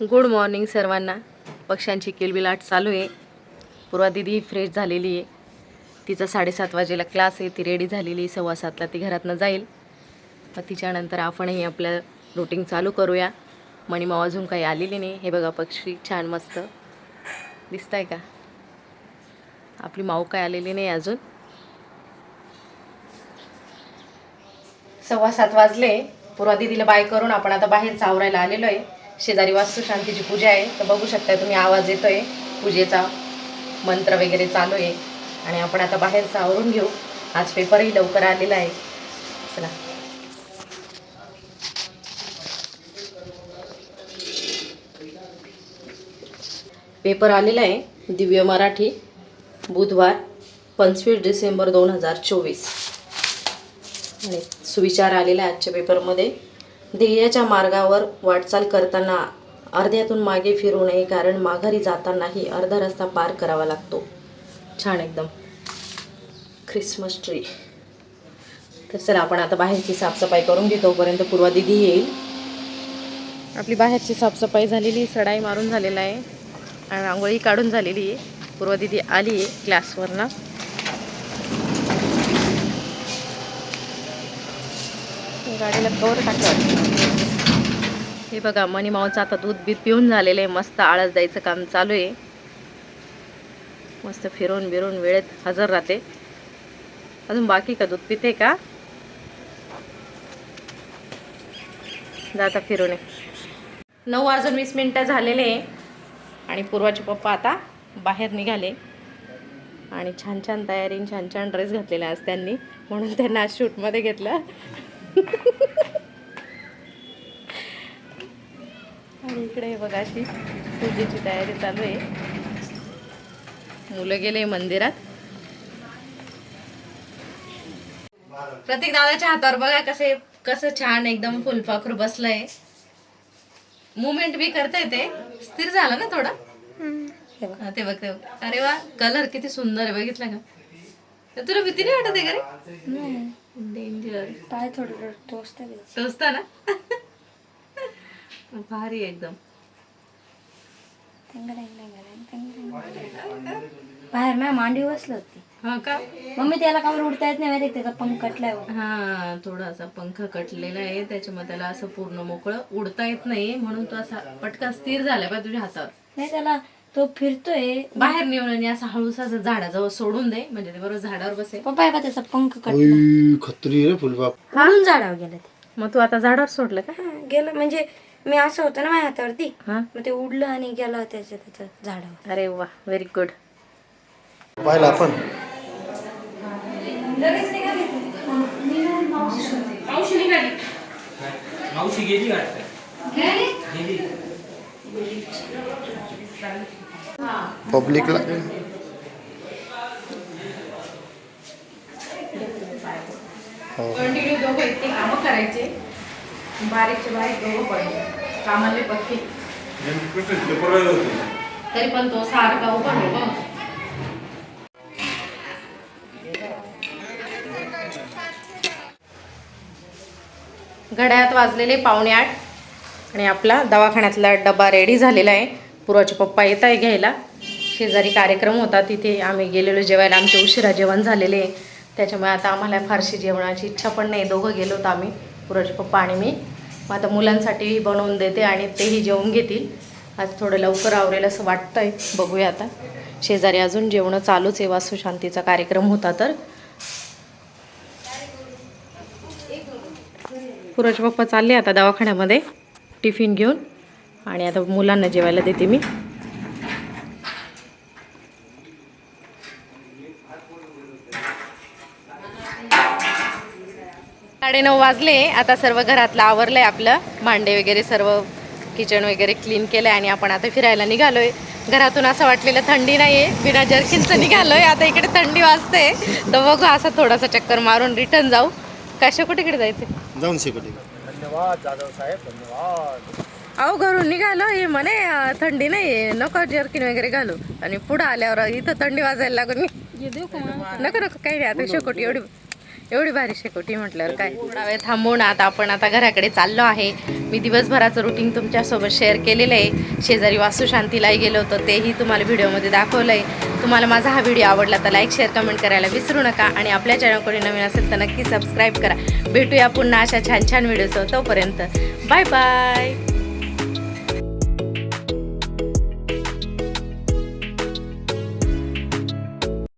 Good morning सर्वांना. पक्ष्यांची किलबिलाट चालू आहे. पूर्वा दिदी फ्रेश झालेली आहे. तिचा साडेसात वाजेला क्लास आहे. ती रेडी झालेली आहे. सव्वा सातला ती घरातनं जाईल. मग तिच्यानंतर आपणही आपलं रुटीन चालू करूया. मणिमाव अजून काही आलेली नाही. हे बघा पक्षी छान मस्त. दिसत आहे का? आपली माऊ काय आलेली नाही अजून. सव्वा सात वाजले. पूर्वा दिदीला बाय करून आपण आता बाहेर चावरायला आलेलो आहे. शेजारी वास्तुशांतीची पूजा आहे. तर बघू शकता तुम्ही आवाज येतोय. पूजेचा मंत्र वगैरे चालू आहे. आणि आपण आता बाहेर आवरून घेऊ. आज पेपरही लवकर आलेला आहे. चला. पेपर आलेला आहे. दिव्य मराठी बुधवार पंचवीस डिसेंबर दोन हजार चोवीस. आणि सुविचार आलेला आहे आजच्या पेपरमध्ये. ध्येयाच्या मार्गावर वाटचाल करताना अर्ध्यातून मागे फिरू नये कारण माघारी जातानाही अर्धा रस्ता पार करावा लागतो. छान एकदम. ख्रिसमस ट्री तर चला आपण आता बाहेरची साफसफाई करून घेऊ तोपर्यंत पूर्वा दिदी येईल. आपली बाहेरची साफसफाई झालेली सडाई मारून झालेला आहे. आणि रांगोळी काढून झालेली आहे. पूर्वा दिदी आली आहे क्लासवरनं गाडीला कवर टाकलं. हे बघा मनी मावचं आता दूध बीत पिऊन झालेलं आहे. मस्त आळस द्यायचं काम चालू आहे. मस्त फिरून बिरून वेळेत हजर राहते. अजून बाकी का? दूध पिते का? जाता फिरून ये. नऊ वाजून वीस मिनटं झालेले आहे. आणि पूर्वाचे पप्पा आता बाहेर निघाले. आणि छान छान तयारी छान छान ड्रेस घातलेला आज त्यांनी. म्हणून त्यांना आज शूटमध्ये घेतलं. आणि इकडे हे बघा अशी पूजेची तयारी चालू आहे. मुलं गेले मंदिरात. प्रतीक दादाच्या हातावर बघा कसे कसं छान एकदम फुलपाखरू बसलंय. मुवमेंट बी करताय ते. स्थिर झालं ना थोडं? ते बघ ते बघ. अरे वा कलर किती सुंदर आहे बघितलं का? तुला भीती नाही वाटत आहे का रे? डेंजर पाय थोडं टोचत टोचता ना? भारी एकदम. बाहेर माझ्या मांडी बसलं होती. हा का? मम्मी त्याला कावर उडता येत नाही माहिती? त्याचा पंख कटलाय. हा थोडासा पंख कटलेला आहे. त्याच्यामुळे त्याला असं पूर्ण मोकळं उडता येत नाही. म्हणून तो असा पटकन स्थिर झाला पाहिजे तुझ्या हातावर. नाही त्याला तो फिरतोय. बाहेर नेऊन आणि असं हळूस असं झाडाजवळ सोडून दे म्हणजे ते बरोबर झाडावर बसेल. पप्पा का त्याचा पंख कट खत्री रे फुलबाग म्हणून झाडावर गेलं ते. मग तू आता झाडावर सोडलं का? हा, गेलं. म्हणजे मी असं होतं ना माझ्या हातावरती. हा? मग ते उडलं आणि गेलं त्याच्या त्याच्या झाडावर. अरे वा व्हेरी गुड पाहिलं आपण? मावशी गेली वाटतं. पब्लिकला हो. कंटिन्यू दोघं इतके कामं करायचे. बारीकचे बारीक दोघं पडले कामाले पक्के. तरी पण तो सारखा उभा घड्याळात वाजलेले पावणे आठ. आणि आपला दवाखान्यातला डबा रेडी झालेला आहे. पूर्वाचे पप्पा येत आहे घ्यायला. शेजारी कार्यक्रम होता तिथे आम्ही गेलेलो जेवायला. आमचे उशिरा जेवण झालेले. आहे त्याच्यामुळे आता आम्हाला फारशी जेवणाची इच्छा पण नाही. दोघं गेलो होतो आम्ही. पूर्वाचे पप्पा आणि मी. मग आता मुलांसाठीही बनवून देते आणि तेही जेवून घेतील. आज थोडं लवकर आवरेल असं वाटतं आहे बघूया आता. शेजारी अजून जेवणं चालूच आहे. वास्तुशांतीचा कार्यक्रम होता तर. पूर्वाचे पप्पा चालले आता दवाखान्यामध्ये. टिफिन घेऊन. आणि आता मुलांना जेवायला देते मी. साडेनऊ वाजले. आता सर्व घरातलं आवरलंय आपलं. भांडे वगैरे सर्व किचन वगैरे क्लीन केलंय आणि आपण आता फिरायला निघालोय. घरातून असं वाटलेलं थंडी नाहीये. बिना जर्किनचं निघालोय. आता इकडे थंडी वाजते. तर बघू असं थोडासा चक्कर मारून रिटर्न जाऊ. कशा कुठेकडे जायचं जाऊन शिकवते धन्यवाद जाधव साहेब धन्यवाद. अहो घरून निघालो. हे म्हणे थंडी नाही नको जर्किन वगैरे घालू. आणि पुढं आल्यावर इथं थंडी वाजायला लागून नको नको काही नाही आता शेकोटी एवढी एवढी भारी शेकोटी म्हटल्यावर काय. थोडा वेळ थांबून आता आपण आता घराकडे चाललो आहे. मी दिवसभराचं रुटीन तुमच्यासोबत शेअर केलेलं आहे. शेजारी वास्तुशांतीलाही गेलो होतो तेही तुम्हाला व्हिडिओमध्ये दाखवलं आहे तुम्हाला माझा हा व्हिडिओ आवडला तर लाईक शेअर कमेंट करायला विसरू नका. आणि आपल्या चॅनलकडे नवीन असेल तर नक्की सबस्क्राईब करा. भेटूया पुन्हा अशा छान छान व्हिडिओसह तोपर्यंत बाय बाय